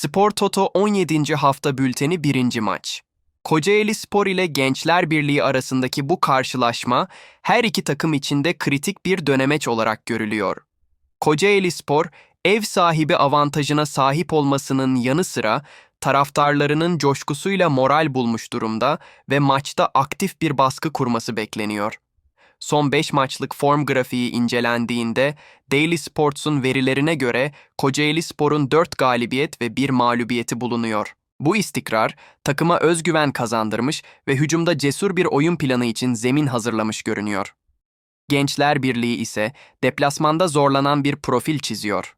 Spor Toto 17. hafta bülteni 1. maç. Kocaeli Spor ile Gençler Birliği arasındaki bu karşılaşma her iki takım için de kritik bir dönemeç olarak görülüyor. Kocaeli Spor, ev sahibi avantajına sahip olmasının yanı sıra taraftarlarının coşkusuyla moral bulmuş durumda ve maçta aktif bir baskı kurması bekleniyor. Son 5 maçlık form grafiği incelendiğinde Daily Sports'un verilerine göre Kocaeli Spor'un 4 galibiyet ve 1 mağlubiyeti bulunuyor. Bu istikrar takıma özgüven kazandırmış ve hücumda cesur bir oyun planı için zemin hazırlamış görünüyor. Gençler Birliği ise deplasmanda zorlanan bir profil çiziyor.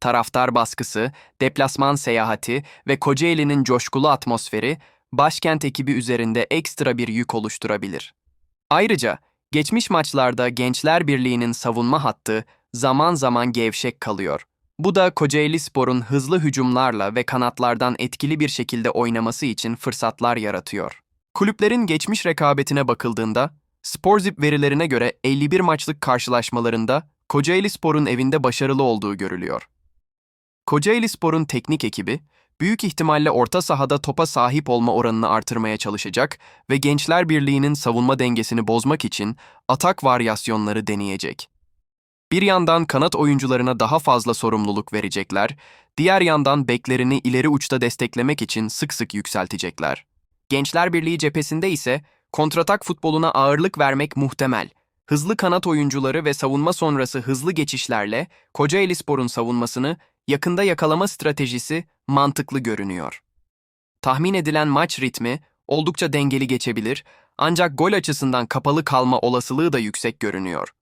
Taraftar baskısı, deplasman seyahati ve Kocaeli'nin coşkulu atmosferi başkent ekibi üzerinde ekstra bir yük oluşturabilir. Ayrıca geçmiş maçlarda Gençler Birliği'nin savunma hattı zaman zaman gevşek kalıyor. Bu da Kocaeli Spor'un hızlı hücumlarla ve kanatlardan etkili bir şekilde oynaması için fırsatlar yaratıyor. Kulüplerin geçmiş rekabetine bakıldığında, Sporzip verilerine göre 51 maçlık karşılaşmalarında Kocaeli Spor'un evinde başarılı olduğu görülüyor. Kocaeli Spor'un teknik ekibi, büyük ihtimalle orta sahada topa sahip olma oranını artırmaya çalışacak ve Gençler Birliği'nin savunma dengesini bozmak için atak varyasyonları deneyecek. Bir yandan kanat oyuncularına daha fazla sorumluluk verecekler, diğer yandan beklerini ileri uçta desteklemek için sık sık yükseltecekler. Gençler Birliği cephesinde ise kontratak futboluna ağırlık vermek muhtemel. Hızlı kanat oyuncuları ve savunma sonrası hızlı geçişlerle Kocaeli Spor'un savunmasını yakında yakalama stratejisi mantıklı görünüyor. Tahmin edilen maç ritmi oldukça dengeli geçebilir ancak gol açısından kapalı kalma olasılığı da yüksek görünüyor.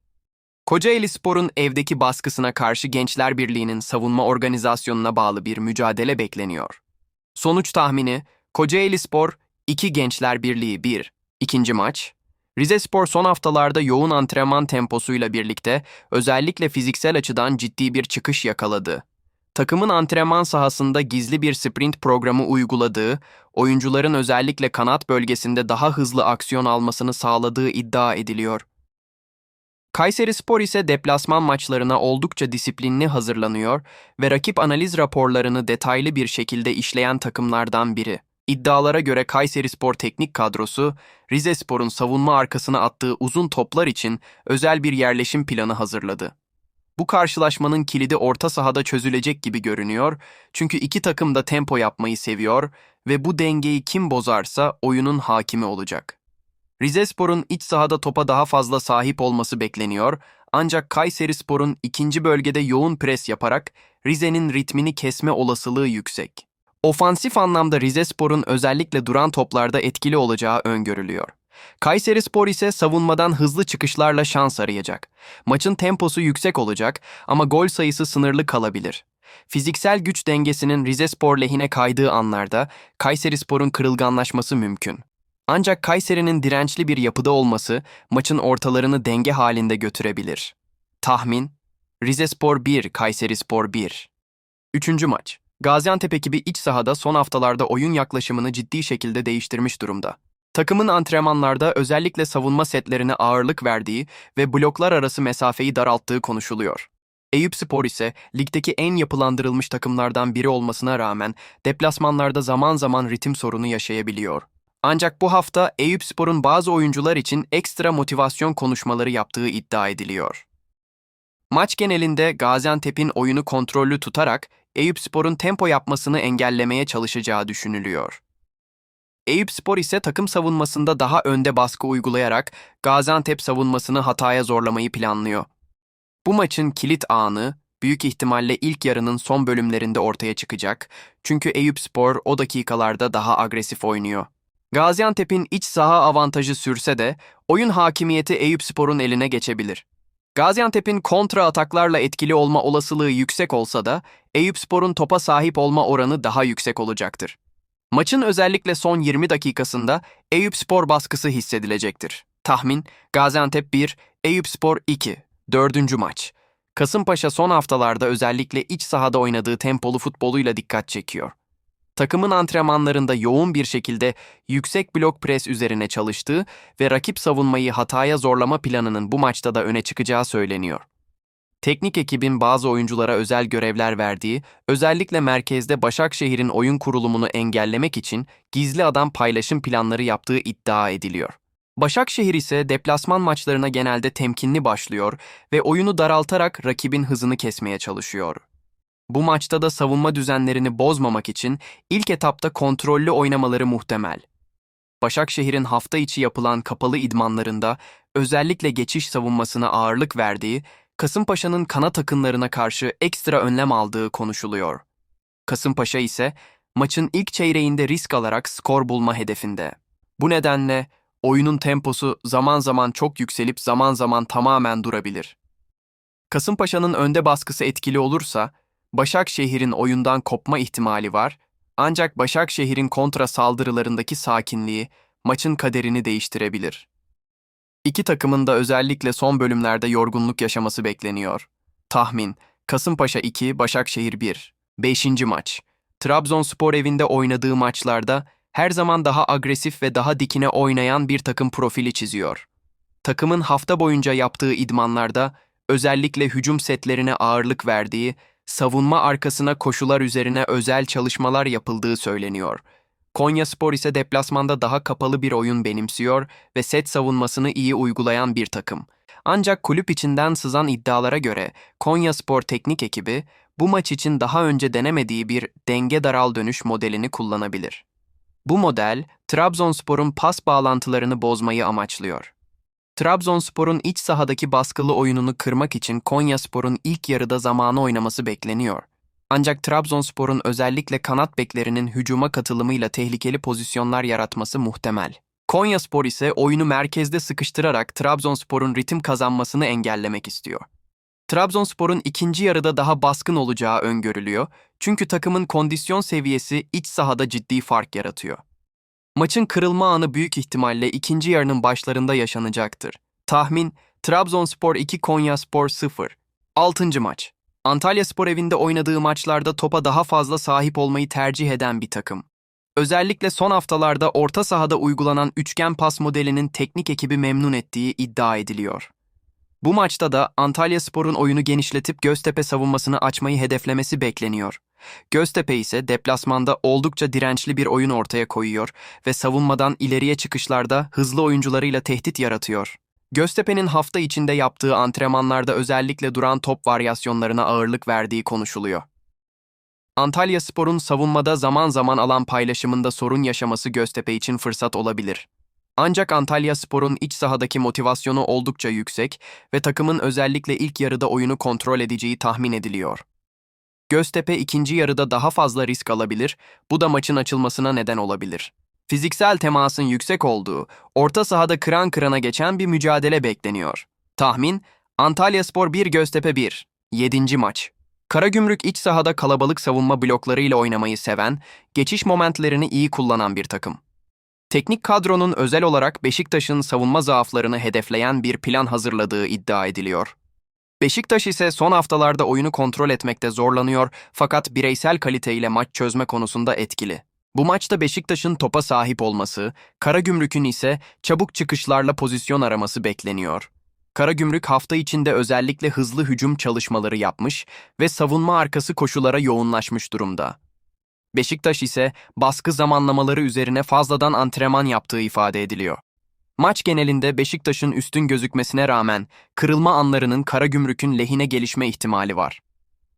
Kocaeli Spor'un evdeki baskısına karşı Gençler Birliği'nin savunma organizasyonuna bağlı bir mücadele bekleniyor. Sonuç tahmini Kocaeli Spor 2 Gençler Birliği 1. İkinci maç. Rize Spor son haftalarda yoğun antrenman temposuyla birlikte özellikle fiziksel açıdan ciddi bir çıkış yakaladı. Takımın antrenman sahasında gizli bir sprint programı uyguladığı, oyuncuların özellikle kanat bölgesinde daha hızlı aksiyon almasını sağladığı iddia ediliyor. Kayseri Spor ise deplasman maçlarına oldukça disiplinli hazırlanıyor ve rakip analiz raporlarını detaylı bir şekilde işleyen takımlardan biri. İddialara göre Kayseri Spor teknik kadrosu, Rize Spor'un savunma arkasına attığı uzun toplar için özel bir yerleşim planı hazırladı. Bu karşılaşmanın kilidi orta sahada çözülecek gibi görünüyor çünkü iki takım da tempo yapmayı seviyor ve bu dengeyi kim bozarsa oyunun hakimi olacak. Rizespor'un iç sahada topa daha fazla sahip olması bekleniyor ancak Kayseri Spor'un ikinci bölgede yoğun pres yaparak Rize'nin ritmini kesme olasılığı yüksek. Ofansif anlamda Rizespor'un özellikle duran toplarda etkili olacağı öngörülüyor. Kayseri Spor ise savunmadan hızlı çıkışlarla şans arayacak. Maçın temposu yüksek olacak ama gol sayısı sınırlı kalabilir. Fiziksel güç dengesinin Rizespor lehine kaydığı anlarda Kayseri Spor'un kırılganlaşması mümkün. Ancak Kayseri'nin dirençli bir yapıda olması maçın ortalarını denge halinde götürebilir. Tahmin Rizespor 1, Kayserispor 1. Üçüncü maç. Gaziantep ekibi iç sahada son haftalarda oyun yaklaşımını ciddi şekilde değiştirmiş durumda. Takımın antrenmanlarda özellikle savunma setlerine ağırlık verdiği ve bloklar arası mesafeyi daralttığı konuşuluyor. Eyüp Spor ise ligdeki en yapılandırılmış takımlardan biri olmasına rağmen deplasmanlarda zaman zaman ritim sorunu yaşayabiliyor. Ancak bu hafta Eyüp Spor'un bazı oyuncular için ekstra motivasyon konuşmaları yaptığı iddia ediliyor. Maç genelinde Gaziantep'in oyunu kontrollü tutarak Eyüp Spor'un tempo yapmasını engellemeye çalışacağı düşünülüyor. Eyüp Spor ise takım savunmasında daha önde baskı uygulayarak Gaziantep savunmasını hataya zorlamayı planlıyor. Bu maçın kilit anı büyük ihtimalle ilk yarının son bölümlerinde ortaya çıkacak çünkü Eyüp Spor o dakikalarda daha agresif oynuyor. Gaziantep'in iç saha avantajı sürse de oyun hakimiyeti Eyüp Spor'un eline geçebilir. Gaziantep'in kontra ataklarla etkili olma olasılığı yüksek olsa da Eyüp Spor'un topa sahip olma oranı daha yüksek olacaktır. Maçın özellikle son 20 dakikasında Eyüp Spor baskısı hissedilecektir. Tahmin Gaziantep 1, Eyüp Spor 2. Dördüncü maç. Kasımpaşa son haftalarda özellikle iç sahada oynadığı tempolu futboluyla dikkat çekiyor. Takımın antrenmanlarında yoğun bir şekilde yüksek blok pres üzerine çalıştığı ve rakip savunmayı hataya zorlama planının bu maçta da öne çıkacağı söyleniyor. Teknik ekibin bazı oyunculara özel görevler verdiği, özellikle merkezde Başakşehir'in oyun kurulumunu engellemek için gizli adam paylaşım planları yaptığı iddia ediliyor. Başakşehir ise deplasman maçlarına genelde temkinli başlıyor ve oyunu daraltarak rakibin hızını kesmeye çalışıyor. Bu maçta da savunma düzenlerini bozmamak için ilk etapta kontrollü oynamaları muhtemel. Başakşehir'in hafta içi yapılan kapalı idmanlarında özellikle geçiş savunmasına ağırlık verdiği, Kasımpaşa'nın kanat akınlarına karşı ekstra önlem aldığı konuşuluyor. Kasımpaşa ise maçın ilk çeyreğinde risk alarak skor bulma hedefinde. Bu nedenle oyunun temposu zaman zaman çok yükselip zaman zaman tamamen durabilir. Kasımpaşa'nın önde baskısı etkili olursa Başakşehir'in oyundan kopma ihtimali var ancak Başakşehir'in kontra saldırılarındaki sakinliği maçın kaderini değiştirebilir. İki takımın da özellikle son bölümlerde yorgunluk yaşaması bekleniyor. Tahmin: Kasımpaşa 2, Başakşehir 1. 5. maç. Trabzonspor evinde oynadığı maçlarda her zaman daha agresif ve daha dikine oynayan bir takım profili çiziyor. Takımın hafta boyunca yaptığı idmanlarda özellikle hücum setlerine ağırlık verdiği, savunma arkasına koşular üzerine özel çalışmalar yapıldığı söyleniyor. Konyaspor ise deplasmanda daha kapalı bir oyun benimsiyor ve set savunmasını iyi uygulayan bir takım. Ancak kulüp içinden sızan iddialara göre Konyaspor teknik ekibi bu maç için daha önce denemediği bir denge daral dönüş modelini kullanabilir. Bu model, Trabzonspor'un pas bağlantılarını bozmayı amaçlıyor. Trabzonspor'un iç sahadaki baskılı oyununu kırmak için Konyaspor'un ilk yarıda zamanı oynaması bekleniyor. Ancak Trabzonspor'un özellikle kanat beklerinin hücuma katılımıyla tehlikeli pozisyonlar yaratması muhtemel. Konyaspor ise oyunu merkezde sıkıştırarak Trabzonspor'un ritim kazanmasını engellemek istiyor. Trabzonspor'un ikinci yarıda daha baskın olacağı öngörülüyor çünkü takımın kondisyon seviyesi iç sahada ciddi fark yaratıyor. Maçın kırılma anı büyük ihtimalle ikinci yarının başlarında yaşanacaktır. Tahmin Trabzonspor 2 Konyaspor 0. 6. maç. Antalya Spor evinde oynadığı maçlarda topa daha fazla sahip olmayı tercih eden bir takım. Özellikle son haftalarda orta sahada uygulanan üçgen pas modelinin teknik ekibi memnun ettiği iddia ediliyor. Bu maçta da Antalya Spor'un oyunu genişletip Göztepe savunmasını açmayı hedeflemesi bekleniyor. Göztepe ise deplasmanda oldukça dirençli bir oyun ortaya koyuyor ve savunmadan ileriye çıkışlarda hızlı oyuncularıyla tehdit yaratıyor. Göztepe'nin hafta içinde yaptığı antrenmanlarda özellikle duran top varyasyonlarına ağırlık verdiği konuşuluyor. Antalya Spor'un savunmada zaman zaman alan paylaşımında sorun yaşaması Göztepe için fırsat olabilir. Ancak Antalya Spor'un iç sahadaki motivasyonu oldukça yüksek ve takımın özellikle ilk yarıda oyunu kontrol edeceği tahmin ediliyor. Göztepe ikinci yarıda daha fazla risk alabilir, bu da maçın açılmasına neden olabilir. Fiziksel temasın yüksek olduğu, orta sahada kıran kırana geçen bir mücadele bekleniyor. Tahmin, Antalya Spor 1 Göztepe 1. 7. maç. Karagümrük iç sahada kalabalık savunma bloklarıyla oynamayı seven, geçiş momentlerini iyi kullanan bir takım. Teknik kadronun özel olarak Beşiktaş'ın savunma zaaflarını hedefleyen bir plan hazırladığı iddia ediliyor. Beşiktaş ise son haftalarda oyunu kontrol etmekte zorlanıyor fakat bireysel kaliteyle maç çözme konusunda etkili. Bu maçta Beşiktaş'ın topa sahip olması, Karagümrük'ün ise çabuk çıkışlarla pozisyon araması bekleniyor. Karagümrük hafta içinde özellikle hızlı hücum çalışmaları yapmış ve savunma arkası koşulara yoğunlaşmış durumda. Beşiktaş ise baskı zamanlamaları üzerine fazladan antrenman yaptığı ifade ediliyor. Maç genelinde Beşiktaş'ın üstün gözükmesine rağmen kırılma anlarının Karagümrük'ün lehine gelişme ihtimali var.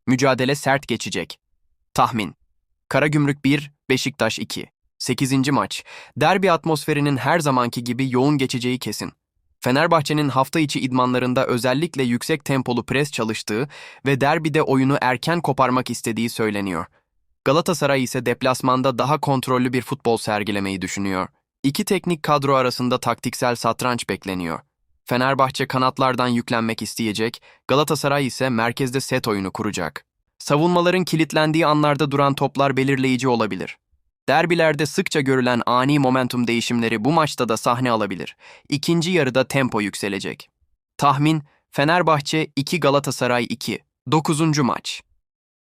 Mücadele sert geçecek. Tahmin Karagümrük 1, Beşiktaş 2. 8. maç. Derbi atmosferinin her zamanki gibi yoğun geçeceği kesin. Fenerbahçe'nin hafta içi idmanlarında özellikle yüksek tempolu pres çalıştığı ve derbide oyunu erken koparmak istediği söyleniyor. Galatasaray ise deplasmanda daha kontrollü bir futbol sergilemeyi düşünüyor. İki teknik kadro arasında taktiksel satranç bekleniyor. Fenerbahçe kanatlardan yüklenmek isteyecek, Galatasaray ise merkezde set oyunu kuracak. Savunmaların kilitlendiği anlarda duran toplar belirleyici olabilir. Derbilerde sıkça görülen ani momentum değişimleri bu maçta da sahne alabilir. İkinci yarıda tempo yükselecek. Tahmin Fenerbahçe 2 Galatasaray 2. 9. maç.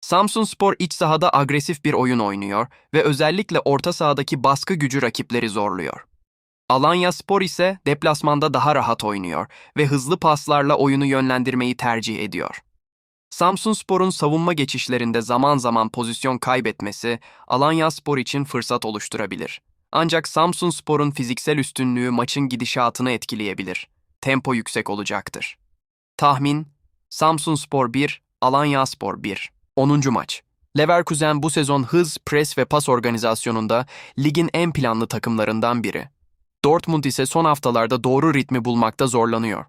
Samsun Spor iç sahada agresif bir oyun oynuyor ve özellikle orta sahadaki baskı gücü rakipleri zorluyor. Alanya Spor ise deplasmanda daha rahat oynuyor ve hızlı paslarla oyunu yönlendirmeyi tercih ediyor. Samsunspor'un savunma geçişlerinde zaman zaman pozisyon kaybetmesi Alanyaspor için fırsat oluşturabilir. Ancak Samsunspor'un fiziksel üstünlüğü maçın gidişatını etkileyebilir. Tempo yüksek olacaktır. Tahmin Samsunspor 1, Alanyaspor 1. 10. maç. Leverkusen bu sezon hız, pres ve pas organizasyonunda ligin en planlı takımlarından biri. Dortmund ise son haftalarda doğru ritmi bulmakta zorlanıyor.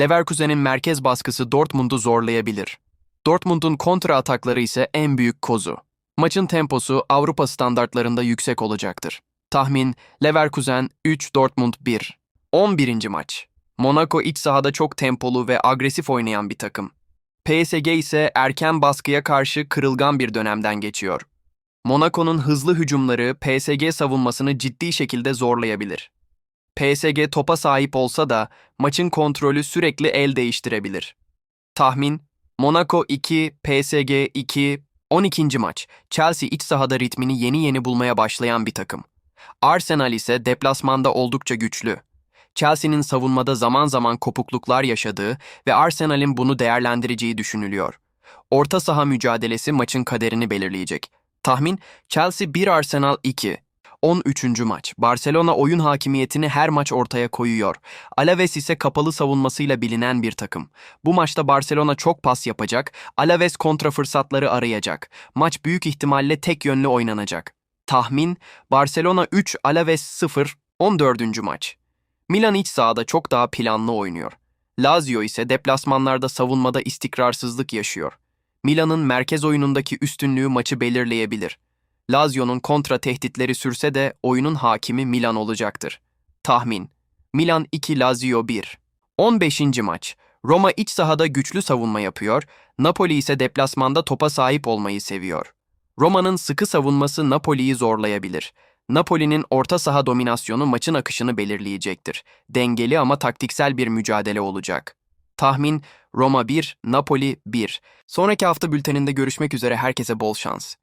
Leverkusen'in merkez baskısı Dortmund'u zorlayabilir. Dortmund'un kontra atakları ise en büyük kozu. Maçın temposu Avrupa standartlarında yüksek olacaktır. Tahmin Leverkusen 3 Dortmund 1. 11. maç. Monaco iç sahada çok tempolu ve agresif oynayan bir takım. PSG ise erken baskıya karşı kırılgan bir dönemden geçiyor. Monaco'nun hızlı hücumları PSG savunmasını ciddi şekilde zorlayabilir. PSG topa sahip olsa da maçın kontrolü sürekli el değiştirebilir. Tahmin Monaco 2, PSG 2, 12. maç. Chelsea iç sahada ritmini yeni yeni bulmaya başlayan bir takım. Arsenal ise deplasmanda oldukça güçlü. Chelsea'nin savunmada zaman zaman kopukluklar yaşadığı ve Arsenal'in bunu değerlendireceği düşünülüyor. Orta saha mücadelesi maçın kaderini belirleyecek. Tahmin Chelsea 1 Arsenal 2. 13. maç. Barcelona oyun hakimiyetini her maç ortaya koyuyor. Alaves ise kapalı savunmasıyla bilinen bir takım. Bu maçta Barcelona çok pas yapacak, Alaves kontra fırsatları arayacak. Maç büyük ihtimalle tek yönlü oynanacak. Tahmin Barcelona 3 Alaves 0 14. maç. Milan iç sahada çok daha planlı oynuyor. Lazio ise deplasmanlarda savunmada istikrarsızlık yaşıyor. Milan'ın merkez oyunundaki üstünlüğü maçı belirleyebilir. Lazio'nun kontra tehditleri sürse de oyunun hakimi Milan olacaktır. Tahmin Milan 2 Lazio 1 15. maç Roma iç sahada güçlü savunma yapıyor, Napoli ise deplasmanda topa sahip olmayı seviyor. Roma'nın sıkı savunması Napoli'yi zorlayabilir. Napoli'nin orta saha dominasyonu maçın akışını belirleyecektir. Dengeli ama taktiksel bir mücadele olacak. Tahmin Roma 1, Napoli 1. Sonraki hafta bülteninde görüşmek üzere herkese bol şans.